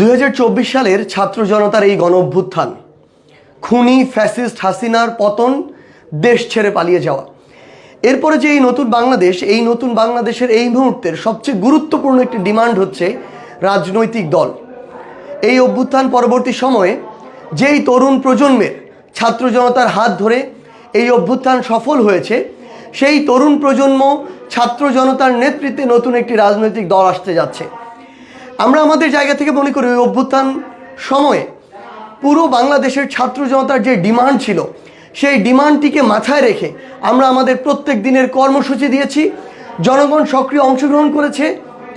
দু হাজার চব্বিশ সালের ছাত্র জনতার এই গণ অভ্যুত্থান খুনি, ফ্যাসিস্ট হাসিনার পতন, দেশ ছেড়ে পালিয়ে যাওয়া। এরপরে যে এই নতুন বাংলাদেশ, এই নতুন বাংলাদেশের এই মুহূর্তের সবচেয়ে গুরুত্বপূর্ণ একটি ডিমান্ড হচ্ছে রাজনৈতিক দল। এই অভ্যুত্থান পরবর্তী সময়ে যেই তরুণ প্রজন্মের ছাত্র জনতার হাত ধরে এই অভ্যুত্থান সফল হয়েছে, সেই তরুণ প্রজন্ম ছাত্র জনতার নেতৃত্বে নতুন একটি রাজনৈতিক দল আসতে যাচ্ছে। আমরা আমাদের জায়গা থেকে মনে করি ওই অভ্যুত্থান সময়ে পুরো বাংলাদেশের ছাত্র জনতার যে ডিমান্ড ছিল, সেই ডিমান্ডটিকে মাথায় রেখে আমরা আমাদের প্রত্যেক দিনের কর্মসূচি দিয়েছি, জনগণ সক্রিয় অংশগ্রহণ করেছে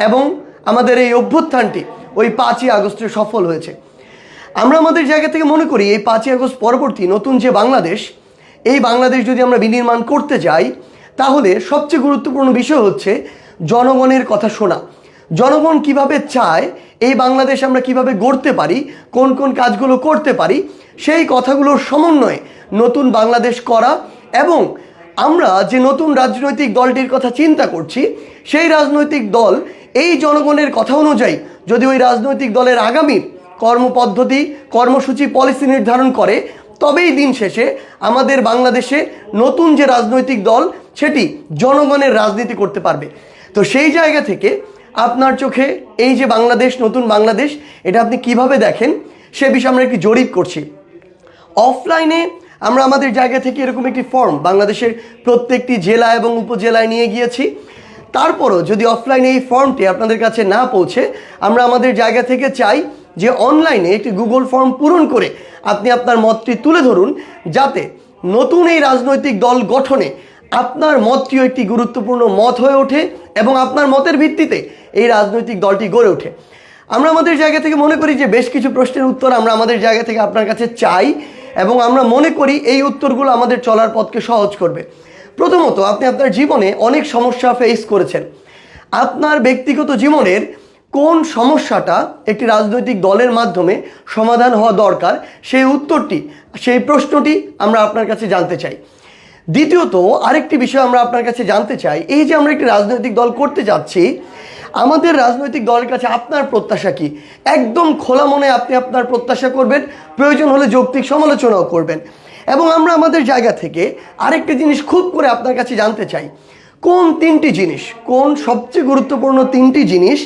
এবং আমাদের এই অভ্যুত্থানটি ওই পাঁচই আগস্টে সফল হয়েছে। আমরা আমাদের জায়গা থেকে মনে করি এই পাঁচই আগস্ট পরবর্তী নতুন যে বাংলাদেশ, এই বাংলাদেশ যদি আমরা বিনির্মাণ করতে যাই, তাহলে সবচেয়ে গুরুত্বপূর্ণ বিষয় হচ্ছে জনগণের কথা শোনা। জনগণ কীভাবে চায়, এই বাংলাদেশ আমরা কীভাবে গড়তে পারি, কোন কোন কাজগুলো করতে পারি, সেই কথাগুলোর সমন্বয়ে নতুন বাংলাদেশ করা এবং আমরা যে নতুন রাজনৈতিক দলটির কথা চিন্তা করছি, সেই রাজনৈতিক দল এই জনগণের কথা অনুযায়ী যদি ওই রাজনৈতিক দলের আগামী কর্মপদ্ধতি, কর্মসূচি, পলিসি নির্ধারণ করে, তবেই দিন শেষে আমাদের বাংলাদেশে নতুন যে রাজনৈতিক দল, সেটি জনগণের রাজনীতি করতে পারবে। তো সেই জায়গা থেকে আপনার চোখে এই যে বাংলাদেশ, নতুন বাংলাদেশ, এটা আপনি কীভাবে দেখেন? সে বিষয়ে আমরা একটি জরিপ করছি। অফলাইনে আমরা আমাদের জায়গা থেকে এরকম একটি ফর্ম বাংলাদেশের প্রত্যেকটি জেলা এবং উপজেলায় নিয়ে গিয়েছি। তারপরও যদি অফলাইনে এই ফর্মটি আপনাদের কাছে না পৌঁছে, আমরা আমাদের জায়গা থেকে চাই যে অনলাইনে একটি গুগল ফর্ম পূরণ করে আপনি আপনার মতটি তুলে ধরুন, যাতে নতুন এই রাজনৈতিক দল গঠনে আপনার মতটিও একটি গুরুত্বপূর্ণ মত হয়ে ওঠে এবং আপনার মতের ভিত্তিতে এই রাজনৈতিক দলটি গড়ে ওঠে। আমরা আমাদের জায়গা থেকে মনে করি যে বেশ কিছু প্রশ্নের উত্তর আমরা আমাদের জায়গা থেকে আপনার কাছে চাই এবং আমরা মনে করি এই উত্তরগুলো আমাদের চলার পথকে সহজ করবে। প্রথমত, আপনি আপনার জীবনে অনেক সমস্যা ফেস করেছেন। আপনার ব্যক্তিগত জীবনের কোন সমস্যাটা একটি রাজনৈতিক দলের মাধ্যমে সমাধান হওয়া দরকার, সেই উত্তরটি, সেই প্রশ্নটি আমরা আপনার কাছে জানতে চাই। দ্বিতীয়ত, আরেকটি বিষয় আমরা আপনার কাছে জানতে চাই, এই যে আমরা একটি রাজনৈতিক দল করতে যাচ্ছি, আমাদের রাজনৈতিক দলের কাছে আপনার প্রত্যাশা কি? একদম খোলা মনে আপনি আপনার প্রত্যাশা করবেন, প্রয়োজন হলে যৌক্তিক সমালোচনাও করবেন। এবং আমরা আমাদের জায়গা থেকে আরেকটি জিনিস খুব করে আপনার কাছে জানতে চাই, কোন তিনটি জিনিস, কোন সবচেয়ে গুরুত্বপূর্ণ তিনটি জিনিস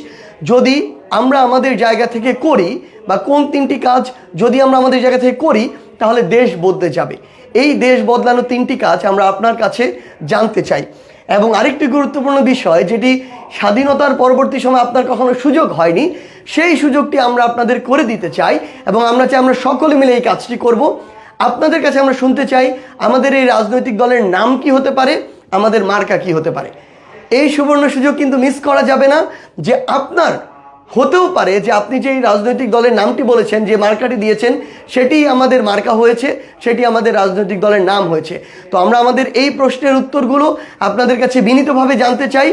যদি আমরা আমাদের জায়গা থেকে করি, বা কোন তিনটি কাজ যদি আমরা আমাদের জায়গা থেকে করি তাহলে দেশ বদলে যাবে। এই দেশ বদলানো তিনটি কাজ আমরা আপনার কাছে জানতে চাই। এবং আরেকটি গুরুত্বপূর্ণ বিষয়, যেটি স্বাধীনতার পরবর্তী সময় আপনার কখনো সুযোগ হয়নি, সেই সুযোগটি আমরা আপনাদের করে দিতে চাই এবং আমরা চাই আমরা সকলে মিলে এই কাজটি করব। আপনাদের কাছে আমরা শুনতে চাই, আমাদের এই রাজনৈতিক দলের নাম কি হতে পারে, আমাদের মার্কা কি হতে পারে। এই সুবর্ণ সুযোগ কিন্তু মিস করা যাবে না যে আপনার হতেও পারে যে আপনি যে এই রাজনৈতিক দলের নামটি বলেছেন, যে মার্কাটি দিয়েছেন, সেটি আমাদের মার্কা হয়েছে, সেটি আমাদের রাজনৈতিক দলের নাম হয়েছে। তো আমরা আমাদের এই প্রশ্নের উত্তরগুলো আপনাদের কাছে বিনীতভাবে জানতে চাই।